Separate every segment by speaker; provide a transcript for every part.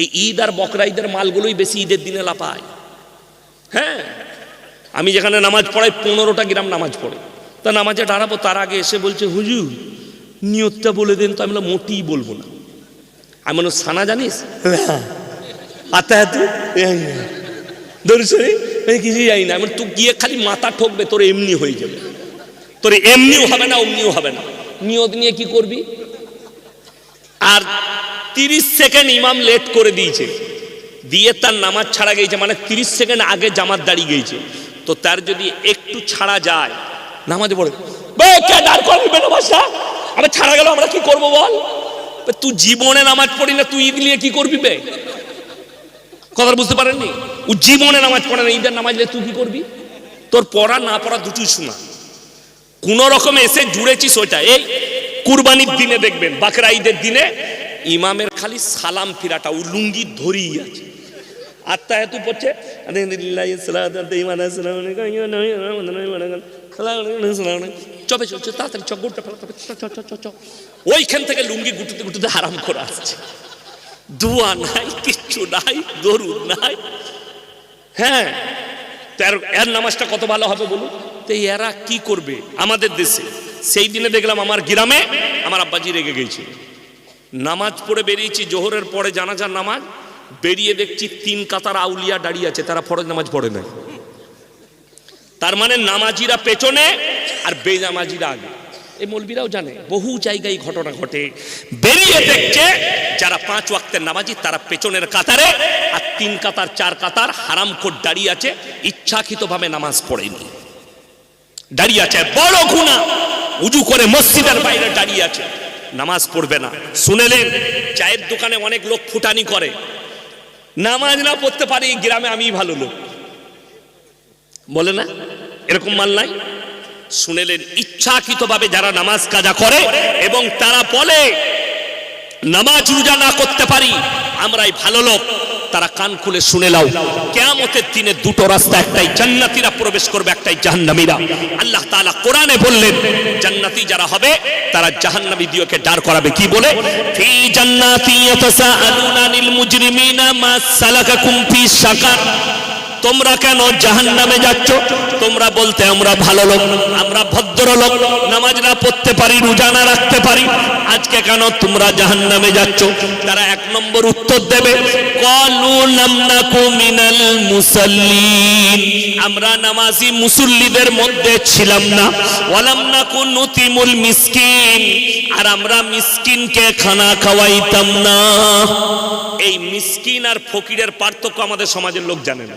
Speaker 1: এই ঈদ আর বকরা ঈদের মালগুলোই বেশি ঈদের দিনে লাপায় হ্যাঁ? আমি যেখানে নামাজ পড়াই পনেরোটা গ্রাম নামাজ পড়ে। তা নামাজে দাঁড়াবো তার আগে এসে বলছে হুজুর নিয়তটা বলে দেন তো আমি মোটেই বলব না। আমি বললাম, সানা জানিস? আতা হাতু দর্শনে আমি কিছুই জানি না। আমি তুই গিয়ে খালি মাথা ঠকবে তোর এমনি হয়ে যাবে। তোর এমনিও হবে না অমনিও হবে না। নিয়ত নিয়ে কি করবি? আর তিরিশ সেকেন্ড ইমাম লেট করে দিয়েছে। দিয়ে তার নামাজ ছাড়া গিয়েছে মানে তিরিশ সেকেন্ড আগে জামাত দাঁড়িয়ে গিয়েছে তো তার যদি একটু ছাড়া যায়, নামাজে পড়ে আবার ছাড়া গেল, আমরা কি করব বল? তুই জীবনে নামাজ পড়ি না, তুই ঈদ নিয়ে কি করবি বে? কথা বুঝতে পারেননি? ও জীবনে নামাজ পড়ে না, ঈদের নামাজ তুই কি করবি? তোর পড়া না পড়া দুটোই শোনা কোন রকমে এসে জুড়েছিস ওইটা। এই কুরবানির দিনে দেখবেন, বাকরা ঈদের দিনে ইমামের খালি সালাম ফিরাটা, ও লুঙ্গি ধরেই আছে। আত্মা এত পড়ছে চবে চলছে তাড়াতাড়ি চ গোটা ফেলা ওইখান থেকে লুঙ্গি গুটুতে গুটুতে হারাম করে আসছে। ধোয়া নাই, কিচ্ছু নাই, দরুদ নাই। হ্যাঁ তার এর নামাজটা কত ভালো হবে বলুন? তো এরা কি করবে আমাদের দেশে? সেই দিনে দেখলাম আমার গ্রামে আমার আব্বাজি রেগে গেছিল নামাজ পড়ে বেরিয়েছি, জোহরের পরে জানাজার নামাজ, বেরিয়ে দেখছি তিন কাতার আউলিয়া দাঁড়িয়ে আছে, তারা ফরজ নামাজ পড়ে না তার মানে নামাজিরা পেছনে আর বেনামাজিরা আগে। এই মৌলবীরাও জানে, বহু জায়গায় ঘটনা ঘটে। বেরিয়ে দেখছে যারা পাঁচ ওয়াক্তের নামাজি, তারা পেছনের কাতারে, আর তিন কাতার, চার কাতার, হারাম কোট দাঁড়িয়ে আছে, ইচ্ছাকৃতভাবে নামাজ পড়েনি। দাঁড়িয়ে আছে, বড় গুণা উজু করে মসজিদের বাইরে দাঁড়িয়ে আছে। নামাজ পড়বে না। শুনেলেন, চায়ের দোকানে অনেক লোক ফুটানি করে। নামাজ না পড়তে পারি গ্রামে আমি ভালো লোক। বলে না, এরকম মাল নাই। শুনেলেন, ইচ্ছাকৃতভাবে যারা নামাজ কাজা করে এবং তারা বলে, নামাজ রোজা না করতে পারি, আমরাই ভালো লোক। তারা কান খুলে শুনে লাও কেয়ামতের দিনে দুটো রাস্তা, একটাই জান্নাতিরা প্রবেশ করবে, একটাই জাহান্নামীরা। আল্লাহ তালা কোরআনে বললেন, জান্নাতি যারা হবে, তারা জাহান্নামী দিওকে দাঁড় করাবে। কি বলে? জান্নাতি মুজরিমিনা মা সালাকাকুম ফি সাকার তোমরা কেন জাহান নামে যাচ্ছ? তোমরা বলতে আমরা ভালো লোক, আমরা ভদ্র লোক নামাজ না পড়তে পারি, রোজা না রাখতে পারি। আজকে কেন তোমরা জাহান নামে যাচ্ছ? তারা এক নম্বর উত্তর দেবে আমরা নামাজি মুসল্লিদের মধ্যে ছিলাম না। ওয়ালাম নাকু নুতিমুল মিসকিন। আর আমরা মিসকিনকে খানা খাওয়াইতাম না। এই মিসকিন আর ফকিরের পার্থক্য আমাদের সমাজের লোক জানে না।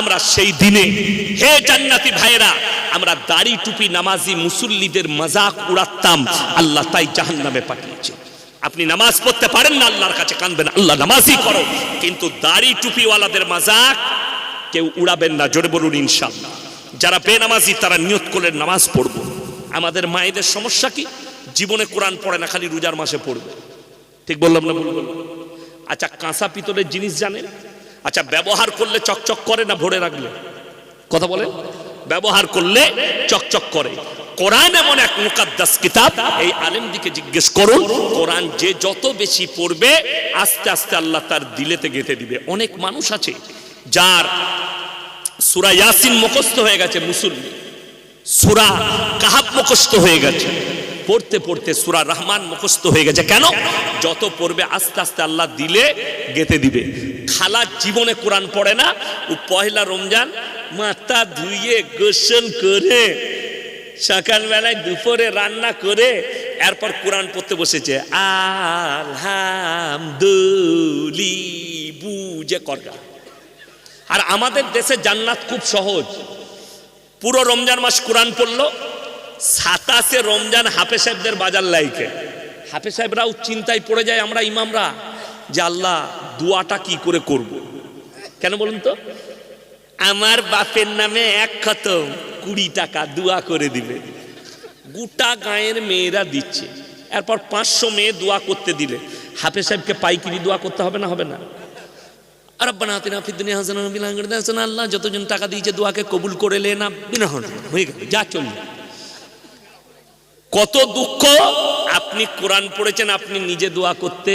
Speaker 1: আমরা সেই দিনে, হে জান্নাতি ভাইরা আমরা দাড়ি টুপি নামাজি মুসল্লিদের মজাক উড়াতাম, আল্লাহ তাই জাহান নামে পাঠিয়েছে। আপনি নামাজ পড়তে পারেন না, আল্লাহর কাছে কানবেন আল্লাহ নামাজই করো কিন্তু দাড়ি টুপিওয়ালাদের মাজাক কেউ উড়াবেন না, জোরে বলুন ইনশাল্লাহ যারা বেনামাজি, তারা নিয়ত করলেন নামাজ পড়ব। আমাদের মায়েদের সমস্যা কি? জীবনে কোরআন পড়ে না, খালি রোজার মাসে পড়বে। ঠিক বললাম না বলব আচ্ছা কাঁসা পিতলের জিনিস জানেন? আচ্ছা ব্যবহার করলে চকচক করে না ভরে রাখলে? কথা বলে ব্যবহার করলে চকচক করে। কোরআন এমন এক মুকাদ্দাস কিতাব, এই আলেমদিকে জিজ্ঞেস করুন, কোরআন যে যত বেশি পড়বে, আস্তে আস্তে আল্লাহ তার দিলেতে গেঁথে দিবে। অনেক মানুষ আছে যার সুরা ইয়াসিন মুখস্থ হয়ে গেছে মুসলমান সুরা কাহাব মুখস্থ হয়ে গেছে। পড়তে পড়তে সুরা রহমান মুখস্থ হয়ে গেছে। কেন? যত পড়বে, আস্তে আস্তে আল্লাহ দিলে গেতে দিবে। খালা জীবনে কোরআন পড়ে না। ও পয়লা রমজান মাথা ধুইয়ে গোসল করে, সকালবেলায় দুপুরে রান্না করে, এরপর কোরআন পড়তে বসেছে। আলহামদুলি বুঝে করগা আর আমাদের দেশে জান্নাত খুব সহজ। পুরো রমজান মাস কোরআন পড়ল, সাতাশে রমজান হাফে সাহেবদের বাজার লাইকে। হাফে সাহেবরাও চিন্তায় পড়ে যায়, আমরা ইমামরা। যে আল্লাহ দুয়াটা কি করে করব। কেন বলুন তো? আমার বাপের নামে এক খতম কুড়ি টাকা দুয়া করে দিবে। গোটা গায়ের মেয়েরা দিচ্ছে। এরপর পাঁচশো মেয়ে দোয়া করতে দিলে। হাফে সাহেবকে পাইকিরি দোয়া করতে হবে না হবে না? আর আব্বানা আতিনা ফিদ দুনিয়া হাসানা আল্লাহ যতজন টাকা দিয়েছে দোয়াকে কবুল করে লে না। বিনা হয়ে গেল, যা চলল। কত দুঃখ আপনি কোরআন পড়েছেন, আপনি নিজে দোয়া করতে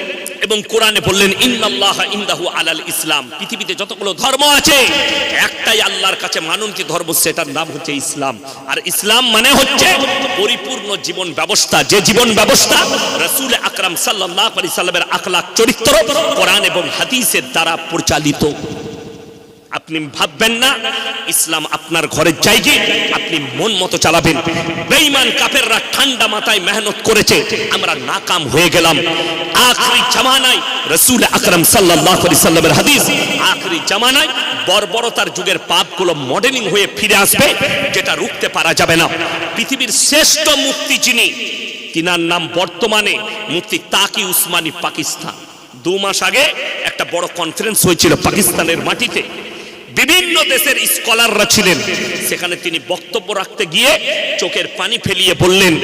Speaker 1: এবং কোরআনে বললেন, ইন্নাল্লাহ ইন্দাহু আলাল ইসলাম। পৃথিবীতে যতগুলো ধর্ম আছে, একটাই আল্লাহর কাছে মানন্তি ধর্ম, সেটার নাম হচ্ছে ইসলাম। আর ইসলাম মানে হচ্ছে পরিপূর্ণ জীবন ব্যবস্থা। যে জীবন ব্যবস্থা রাসূল আকরাম সাল্লাল্লাহু আলি সাল্লামের আখলাক চরিত্র, কোরআন এবং হাদিসের দ্বারা পরিচালিত। আপনি ভাববেন না, ইসলাম আপনার ঘরের জায়গা আপনি মন মতো চালাবেন। বেঈমান কাফেররা ঠান্ডা মাথায় মেহনত করেছে, আমরা নাকাম হয়ে গেলাম। আখরি জামানায় রাসূল আকরাম সাল্লাল্লাহু আলাইহি সাল্লামের হাদিস, আখরি জামানায় বর্বরতার যুগের পাপগুলো মডেলিং হয়ে ফিরে আসবে, যেটা রুখতে পারা যাবে না। পৃথিবীর শ্রেষ্ঠ মুক্তি যিনি, তিনার নাম বর্তমানে মুক্তি তাকি উসমানী পাকিস্তান। দু মাস আগে একটা বড় কনফারেন্স হয়েছিল পাকিস্তানের মাটিতে। বিভিন্ন দেশের স্কলাররা ছিলেন সেখানে তিনি বক্তব্য রাখতে গিয়ে চোখের পানি ফেলিয়ে বললেন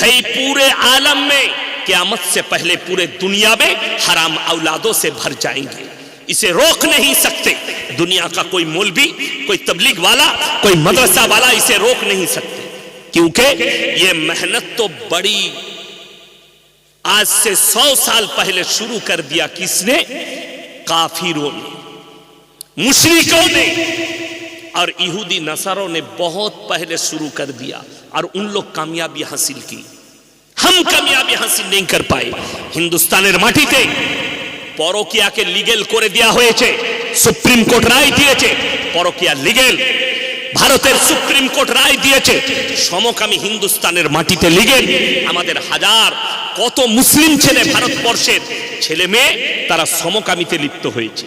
Speaker 1: ভাই পুরে आलम में क़यामत से पहले पूरे दुनिया में हराम औलादों से भर जाएंगे इसे रोक नहीं सकते दुनिया का कोई मौलवी कोई तबलीग वाला कोई मदरसा वाला इसे रोक नहीं सकते क्योंकि ये मेहनत तो बड़ी आज से सौ साल पहले शुरू कर दिया किसने काफिरों ने मुशरिकों ने और यहूदी नसारों ने बहुत पहले शुरू कर दिया और उन लोग कामयाबी हासिल की हम कामयाबी हासिल नहीं कर पाए হিন্দুস্তানের মাটিতে পরকিয়াকে লিগেল করে দেওয়া হয়েছে সুপ্রিম কোর্ট রায় দিয়েছে পরকিয়া লিগেল ভারতের সুপ্রিম কোর্ট রায় দিয়েছে সমকামী হিন্দুস্তানের মাটিতে লিগেল আমাদের হাজার কত মুসলিম ছেলে ভারতবর্ষের ছেলে মেয়ে তারা সমকামীতে লিপ্ত হয়েছে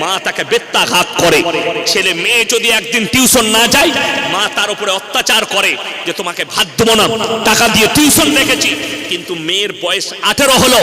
Speaker 1: মা তাকে বেত্তাঘাত করে। ছেলে মেয়ে যদি একদিন টিউশন না যায়, মা তার উপরে অত্যাচার করে যে তোমাকে ভাত দেবো না, টাকা দিয়ে টিউশন রেখেছি। কিন্তু মেয়ের বয়স আঠেরো হলো।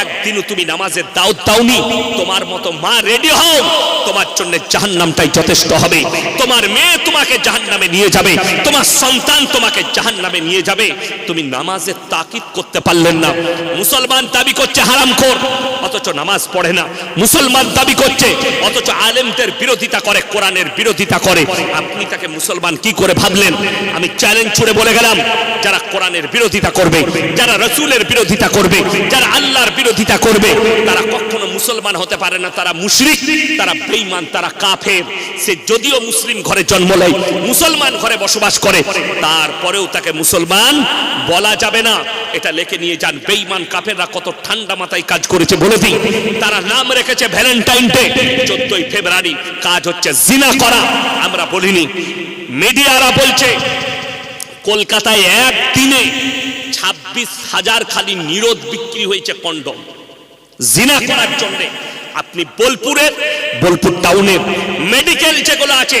Speaker 1: একদিনও তুমি নামাজের দাওয়াত দাওনি। তোমার মতো মা রেডি হও। তোমার জন্য জাহান্নামটাই যথেষ্ট হবে। তোমার মেয়ে তোমাকে জাহান্নামে নিয়ে যাবে। তোমার সন্তান তোমাকে জাহান্নামে নিয়ে যাবে। তুমি নামাজের তাকিদ করতে পারলেন না। মুসলমান দাবি করছে হারামখোর অথচ নামাজ পড়ে না। মুসলমান দাবি করছে, অথচ আলেমদের বিরোধিতা করে, কোরআনের বিরোধিতা করে। আপনি তাকে মুসলমান কি করে ভাবলেন? আমি চ্যালেঞ্জ ছুড়ে বলে গেলাম, যারা কোরআনের বিরোধিতা করবে যারা রসুলের বিরোধিতা করবে, যারা আল্লাহর বিরোধিতা করবে, তারা কখনো মুসলমান হতে পারে না, তারা মুশরিক, তারা বেঈমান, তারা কাফের। সে যদিও মুসলিম ঘরে জন্ম নেয়, মুসলমান ঘরে বসবাস করে, তারপরেও তাকে মুসলমান বলা যাবে না। এটা লেখে নিয়ে যান, বেঈমান কাফেররা কত ঠান্ডা মাথায় কাজ করেছে, বলে দিই। তারা নাম রেখেছে ভ্যালেন্টাইন ডে, চোদ্দই ফেব্রুয়ারি। কাজ হচ্ছে জিনা করা। আমরা বলিনি, মিডিয়ারা বলছে, কলকাতায় এক দিনে ছাব্বিশ হাজার খালি নিরোধ বিক্রি হয়েছে কন্ডম। জিনা করার জন্য। আপনি বোলপুরের বোলপুর টাউনের মেডিকেল যেগুলো আছে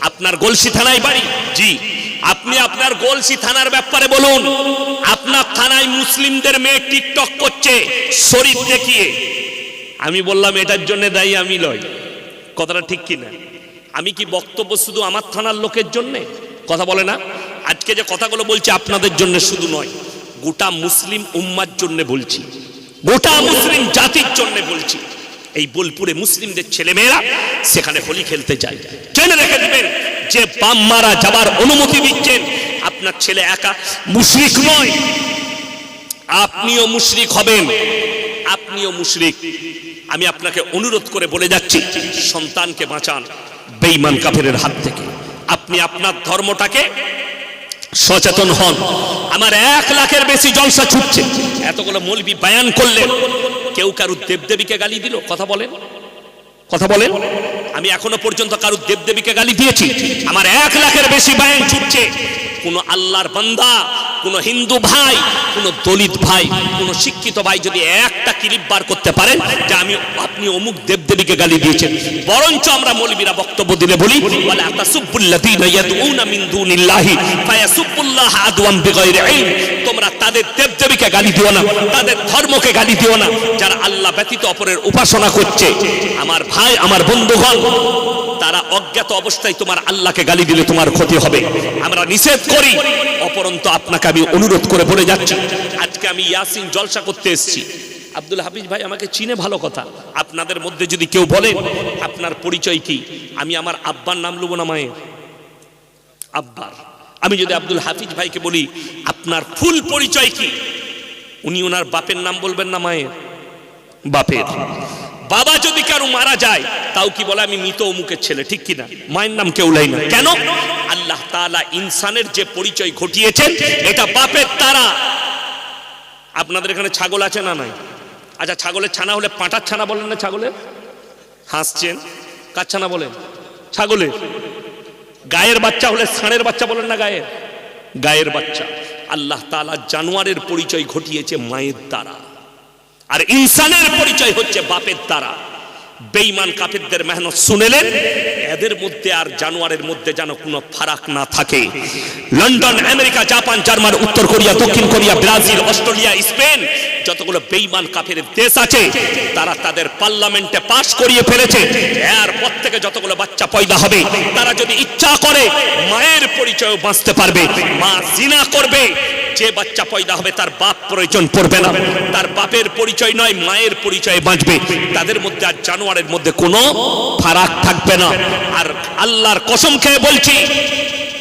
Speaker 1: আপনার গলসি থানায় বাড়ি? জি। আপনি আপনার গলসি থানার ব্যাপারে বলুন। আপনার থানায় মুসলিমদের মেয়ে টিকটক করছে শরীর দেখিয়ে। আমি বললাম এটার জন্য দায়ী আমি লয় কথাটা ঠিক কিনা? আমি কি বক্তব্য শুধু আমার থানার লোকের জন্য? কথা বলে না? আজকে যে কথাগুলো বলছি আপনাদের জন্য শুধু নয় গোটা মুসলিম উম্মার জন্য বলছি। গোটা মুসলিম জাতির জন্য বলছি। এই বোলপুরে মুসলিমদের ছেলেমেয়েরা সেখানে হোলি খেলতে যায়। জেনে রেখে দেবেন যে বাম মারা যাবার অনুমতি দিচ্ছেন, আপনার ছেলে একা মুশরিক নয়। আপনিও মুশরিক হবেন, আপনিও মুশরিক। আমি আপনাকে অনুরোধ করে বলে যাচ্ছি, সন্তানকে বাঁচান বেঈমান কাফেরের হাত থেকে। আপনি আপনার ধর্মটাকে সচেতন হন। আমার এক লাখের বেশি জলসা ছুটছে। এতগুলো মলবি বায়ান করলেন। কেউ কারু দেবদেবীকে গালি দিল? কথা বলেন। কথা বলেন। আমি এখনও পর্যন্ত কারু দেবদেবীকে গালি দিয়েছি। আমার এক লাখের বেশি ব্যাংক ছুটছে। কোন আল্লাহর বান্দা, কোন হিন্দু ভাই, কোন দলিত ভাই, কোন শিক্ষিত ভাই যদি একটা ক্লিপ বার করতে পারেন যে আমি, আপনি অমুক দেবদেবীকে গালি দিয়েছেন। বরঞ্চ আমরা মৌলবীরা বক্তব্য দিলে বলি ইলম। তোমরা তাদের দেবদেবীকে গালি দিও না, তাদের ধর্মকে গালি দিও না। যারা আল্লাহ ব্যতীত অপরের উপাসনা করছে, আমার ভাই, আমার বন্ধুগণ, তারা অজ্ঞাত অবস্থায় তোমার আল্লাহকে গালি দিলে তোমার ক্ষতি হবে। আমরা নিষেধ করি। অপরন্ত আপনাকে আমি অনুরোধ করে বলে যাচ্ছি, আজকে আমি ইয়াসিন জলসা করতে এসেছি। আব্দুল হাফিজ ভাই আমাকে চিনে ভালো কথা। আপনাদের মধ্যে যদি কেউ বলে, আপনার পরিচয় কি? আমি আমার আব্বার নাম লুবো না মায়ের। আব্বার। আমি যদি আব্দুল হাফিজ ভাইকে বলি, আপনার ফুল পরিচয় কি? উনি ওনার বাপের নাম বলবেন না মায়ের। বাপের। বাবা যদি কারও মারা যায়, তাও কি বলে আমি মৃত অমুকের ছেলে, ঠিক কিনা? মায়ের নাম কেউ লাই না। কেন? আল্লাহ তাআলা ইনসানের যে পরিচয় ঘটিয়েছেন, এটা বাপের তারা। আপনাদের এখানে ছাগল আছে না নাই? আচ্ছা ছাগলের ছানা হলে পাঁটার ছানা বলেন না ছাগলের? হাসছেন? কার ছানা বলেন? ছাগলের। গায়ের বাচ্চা হলে ষাঁড়ের বাচ্চা বলেন না গায়ের? গায়ের বাচ্চা। আল্লাহ তাআলা জানোয়ারের পরিচয় ঘটিয়েছে মায়ের দ্বারা আর ইনসানের পরিচয় হচ্ছে বাপের দ্বারা বেঈমান কাপেরদের মেহনত শুনেলেন এদের মধ্যে আর জানোয়ারের মধ্যে যেন কোনো ফারাক না থাকে। লন্ডন, আমেরিকা, জাপান, জার্মান, উত্তর কোরিয়া, দক্ষিণ কোরিয়া, ব্রাজিল, অস্ট্রেলিয়া, স্পেন যতগুলো বেইমান কাফের দেশ আছে, তারা তাদের পার্লামেন্টে পাশ করিয়ে ফেলেছে। এরপর থেকে যতগুলো বাচ্চা পয়দা হবে, তারা যদি ইচ্ছা করে মায়ের পরিচয় বাঁচতে পারবে, মা জিনা করবে, যে বাচ্চা পয়দা হবে তার বাপ প্রয়োজন পড়বে না। তার বাপের পরিচয় নয়, মায়ের পরিচয় বাঁচবে। তাদের মধ্যে আর জানোয়ারের মধ্যে কোনো ফারাক থাকবে না। আর আল্লাহর কসম খেয়ে বলছি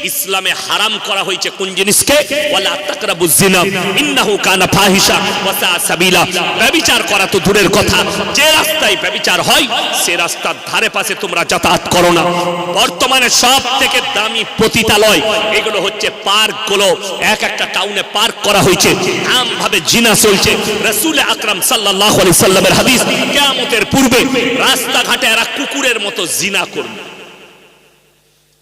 Speaker 1: ইসলামে হারাম করা হয়েছে কোন জিনিসকে? ওয়ালা তাকরাবুজ জিনা ইন্নাহু কানা ফাহিশা। ওয়া সা সাবিলা। ব্যভিচার করা তো দূরের কথা। যে রাস্তায় ব্যভিচার হয়, সে রাস্তার ধারে পাশে তোমরা যাতায়াত করো না। বর্তমানে সব থেকে দামি পতিতালয় এগুলো হচ্ছে পার্কগুলো। এক একটা টাউনে পার্ক করা হয়েছে। আমভাবে জিনা চলছে। রাসূল আকরাম সাল্লাল্লাহু আলাইহি সাল্লামের হাদিস, কিয়ামতের পূর্বে রাস্তাঘাটে এরা কুকুরের মতো জিনা করবে।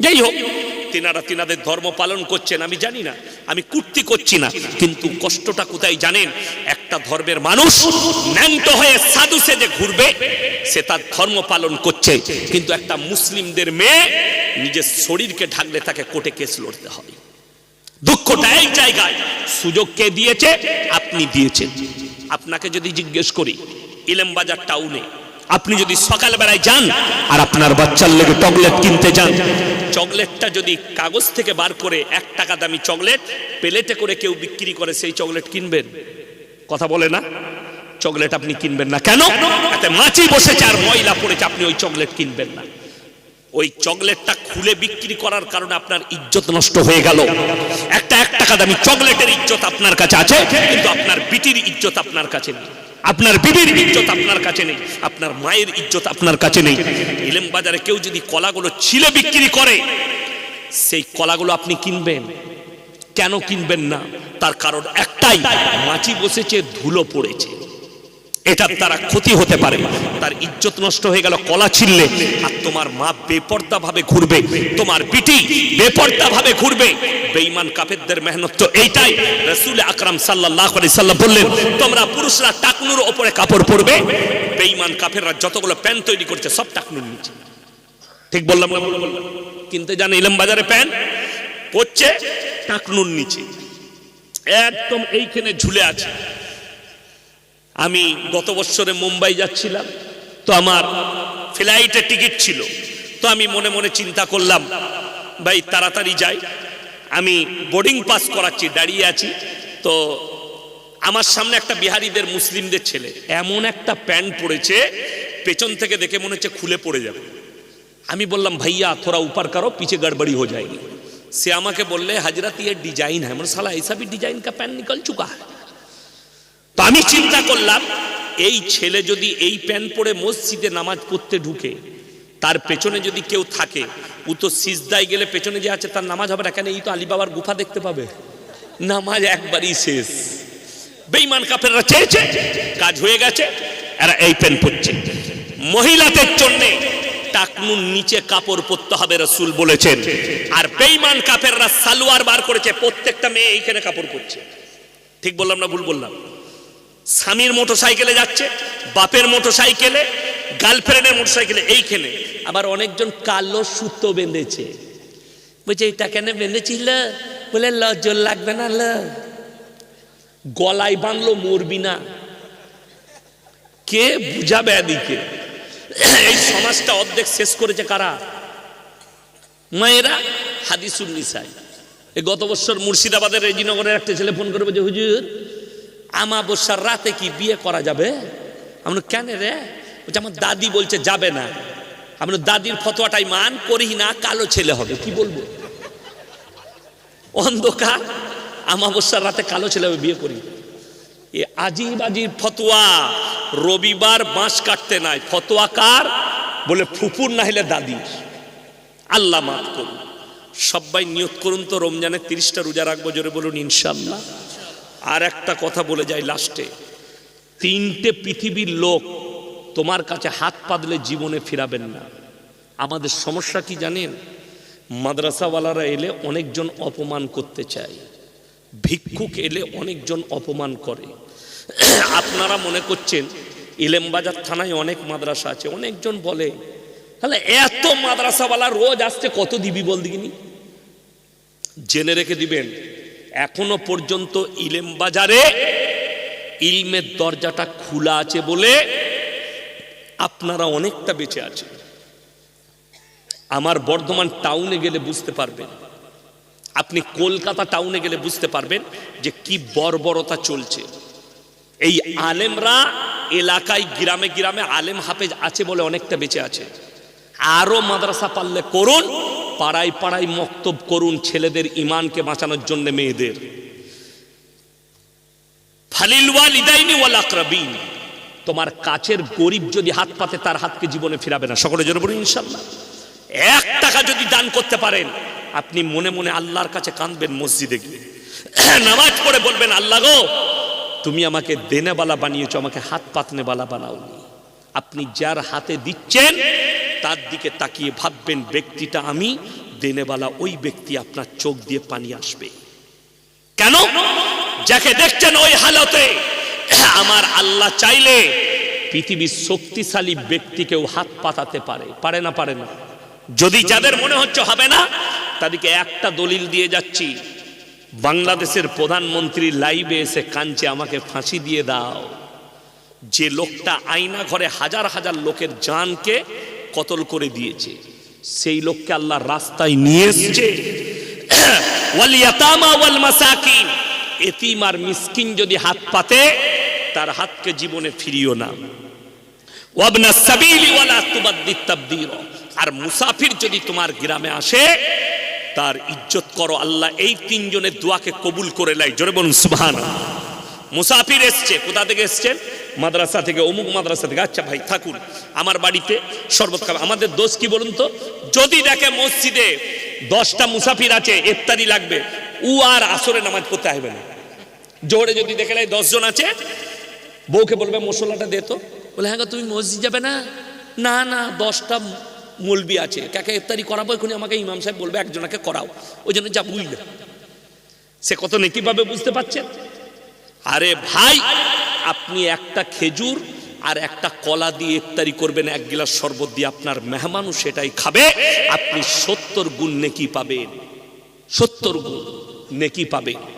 Speaker 1: যাই হোক। তিনারা তিনাদের ধর্ম পালন করছেন, আমি জানি না, আমি কুর্তি করছি না, কিন্তু কষ্টটা কোথায় জানেন? একটা ধর্মের মানুষ ন্যাংটো হয়ে সাধু সেজে ঘুরবে, সে তার ধর্ম পালন করছে। কিন্তু একটা মুসলিমদের মেয়ে নিজের শরীরকে ঢাকলে তাকে কোর্টে কেস লড়তে হয়। দুঃখটা এই জায়গায়, সুযোগ কে দিয়েছে? আপনি দিয়েছেন। আপনাকে যদি জিজ্ঞেস করি, ইলেমবাজার টাউনে আপনি যদি সকালবেলায় যান আর আপনার বাচ্চার লেগে চকলেট কিনতে যান, চকলেটটা যদি কাগজ থেকে বার করে এক টাকা দামি চকলেট প্লেটে করে কেউ বিক্রি করে, সেই চকলেট কিনবেন। কথা বলে না? চকলেট আপনি কিনবেন না। কেন? এতে মাছি বসেছে আর ময়লা পড়েছে, আপনি ওই চকলেট কিনবেন না। ওই চকলেটটা খুলে বিক্রি করার কারণে আপনার ইজ্জত নষ্ট হয়ে গেল। একটা এক টাকা দামি চকলেটের ইজ্জত আপনার কাছে আছে, কিন্তু আপনার বিটির ইজ্জত আপনার কাছে নেই। আপনার বিবির ইজ্জত আপনার কাছে নেই, আপনার মায়ের ইজ্জত আপনার কাছে নেই। ইলেম বাজারে কেউ যদি কলাগুলো ছিলে বিক্রি করে, সেই কলাগুলো আপনি কিনবেন। কেন কিনবেন না? তার কারণ একটাই মাছি বসেছে, ধুলো পড়েছে। এটার তারা ক্ষতি হতে পারে। তার ইজ্জত নষ্ট হয়ে গেল, কলা ছিললে আর তোমার মা বেপর্দা ভাবে ঘুরবে, তোমার পিটি বেপর্দা ভাবে ঘুরবে। বেঈমান কাফেরদের মেহনত তো এইটাই। রাসূল আকরাম সাল্লাল্লাহু আলাইহি সাল্লাম বললেন, তোমরা পুরুষরা টাকনুর উপরে কাপড় পরবে। বেঈমান কাফেররা যতগুলো প্যান্ট তৈরি করছে, সব টাকনুর নিচে। ঠিক বললাম না? বললাম কিনতে যান ইলাম বাজারে প্যান্ট পড়ছে টাকনুর নিচে। একদম এইখানে ঝুলে আছে। আমি গত বছরে মুম্বাই যাচ্ছিলাম। তো আমার ফ্লাইটের টিকিট ছিল। তো আমি মনে মনে চিন্তা করলাম, ভাই, তাড়াতাড়ি যাই। আমি বোর্ডিং পাস করাচ্ছি, দাঁড়িয়ে আছি। তো আমার সামনে একটা বিহারিদের, মুসলিমদের ছেলে, এমন একটা প্যান্ট পড়েছে পেছন থেকে দেখে মনে হচ্ছে খুলে পড়ে যাবে। আমি বললাম, ভাইয়া থোড়া উপার কারও, পিছে গড়বড়ি হয়ে যায়নি। সে আমাকে বললে, হাজরাত ইয়ে ডিজাইন হ্যাঁ। মানে সালা এইসবই ডিজাইন কা প্যান্ট নিকল চুকা হয়। তো আমি চিন্তা করলাম, এই ছেলে যদি এই প্যান্ট পরে মসজিদে নামাজ পড়তে ঢুকে, তার পেছনে যদি কেউ থাকে, ও তো সিজদায় গেলে পেছনে যে আছে, তার নামাজ হবে না কেন? এই তো আলিবাবার গুফা দেখতে পাবে। নামাজ একবারই শেষ। বেইমান কাফেররা চেয়েছে, কাজ হয়ে গেছে, এরা এই প্যান্ট পরছে মহিলাদের জন্য টাকনুর নিচে কাপড় পরতে হবে, রসুল বলেছেন। আর বেইমান কাফেররা সালোয়ার বার করেছে, প্রত্যেকটা মেয়ে এইখানে কাপড় পরছে। ঠিক বললাম না ভুল বললাম? স্বামীর মোটর সাইকেলে যাচ্ছে, বাপের মোটর সাইকেলে গার্লফ্রেন্ডের মোটর সাইকেলে এইখানে। আবার অনেকজন কালো সুতো বেঁধেছে। বলছে, এটা কেন বেঁধেছিল? বলে লজ্জল লাগবে না, ল। গলায় বাঁধলো, মরবি না। কে বুঝাবে এদিকে? এই সমাজটা অর্ধেক শেষ করেছে কারা? মায়েরা হাদিসুল নিসাই এই গত বছর মুর্শিদাবাদের রেজিনগরের একটা ছেলে ফোন করবে যে, হুজুর আমাবস্যার রাতে কি বিয়ে করা যাবে? আমরা কেন রে? বলছে, আমার দাদি বলছে যাবে না। আমি দাদির ফতোয়াটাই মান করি না, কালো ছেলে হবে। কি বলব? অন্ধকার, আমাবস্যার রাতে কালো ছেলে হবে, বিয়ে করি। এ আজিব আজিব ফতোয়া, রবিবার বাঁশ কাটতে নাই। ফতোয়া কার? বলে ফুপুর না হলে দাদির। আল্লাহ মাফ করুন। সবাই নিয়ত করুন তো, রমজানের তিরিশটা রোজা রাখব, জোরে বলুন ইনশাল্লাহ আর একটা কথা বলে যাই লাস্টে। তিনটে পৃথিবীর লোক তোমার কাছে হাত পাতলে জীবনে ফিরাবেন না। আমাদের সমস্যা কি জানেন? মাদ্রাসাওয়ালারা এলে অনেকজন অপমান করতে চায়। ভিক্ষুক এলে অনেকজন অপমান করে। আপনারা মনে করছেন, ইলেমবাজার থানায় অনেক মাদ্রাসা আছে, অনেকজন বলে, তাহলে এত মাদ্রাসাওয়ালা রোজ আসছে কত দিবি বল দিগিনি জেনে রেখে দিবেন এখনও পর্যন্ত ইলেম বাজারে ইলমের দরজাটা খোলা আছে বলে আপনারা অনেকটা বেঁচে আছেন। আমার বর্ধমান টাউনে গেলে বুঝতে পারবেন। আপনি কলকাতা টাউনে গেলে বুঝতে পারবেন যে কি বর্বরতা চলছে। এই আলেমরা এলাকায় গ্রামে গ্রামে আলেম হাফেজ আছে বলে অনেকটা বেঁচে আছে। আরও মাদ্রাসা পারলে করুন পাড়ায় পাড়ায় মক্তব করুন ছেলেদের ইমানকে বাঁচানোর জন্য মেয়েদের। ফালিল তোমার কাছের গরিব যদি হাত পাতে, তার হাতকে জীবনে ফিরাবে না। সকলে জন্য বলুন, ইনশাল্লাহ। এক টাকা যদি দান করতে পারেন, আপনি মনে মনে আল্লাহর কাছে কাঁদবেন মসজিদে গিয়ে। নামাজ পড়ে বলবেন, আল্লাহ গো, তুমি আমাকে দেনেবালা বানিয়েছো, আমাকে হাত পাতনেবালা বানাওনি। আপনি যার হাতে দিচ্ছেন তার দিকে তাকিয়ে ভাববেন, ব্যক্তিটা আমি? দেনেবালা ওই ব্যক্তি আপনার চোখ দিয়ে পানি আসবে। কেন? যাকে দেখছেন ওই হালতে। আমার আল্লাহ চাইলে পৃথিবীর শক্তিশালী ব্যক্তিকেও হাত পাতাতে পারে। পারে না পারে না। যদি যাদের মনে হচ্ছে হবে না, তাদেরকে একটা দলিল দিয়ে যাচ্ছি। বাংলাদেশের প্রধানমন্ত্রী লাইভে এসে কাঞ্চে আমাকে ফাঁসি দিয়ে দাও। যে লোকটা আয়না ঘরে হাজার হাজার লোকের জানকে কতল করে দিয়েছে। সেই লোককে আল্লাহ রাস্তায় নিয়ে এসছে। এতিম আর মিসকিন যদি হাত পাতে, তার হাতকে জীবনে ফিরিও না। আর মুসাফির যদি তোমার গ্রামে আসে, তার ইজ্জত করো। আল্লাহ এই তিনজনের দোয়াকে কবুল করে লাই জোরে বলুন, সুবহানাল্লাহ। মুসাফির এসছে। কোথা থেকে এসছেন? মাদ্রাসা থেকে, অমুক মাদ্রাসা থেকে। আচ্ছা ভাই, থাকুন। আমার বাড়িতে শরবত খাবে। আমাদের দোষ কি বলুন তো? যদি দেখে মসজিদে দশটা মুসাফির আছে, ইফতারি লাগবে, উ আর আসরে নামাজ পড়তে আসবে না। জোরে যদি দেখে নেয় দশজন আছে, বউকে বলবে, মশলাটা দে তো। বলে হ্যাঁ তুমি মসজিদ যাবে না? না না, দশটা মলবি আছে। কাকে ইফতারি করাবো? এখনই আমাকে ইমাম সাহেব বলবে, একজনকে করাও। ওই জন্য যা বুঝলে সে কত নেকি বুঝতে পারছেন আরে ভাই, আপনি একটা খেজুর আর একটা কলা দিয়ে ইফতারি করবেন, এক গিলাস শরবত দিয়ে আপনার মেহমানও সেটাই খাবে। আপনি সত্তর গুণ নেকি পাবেন। সত্তর গুণ নেকি পাবেন।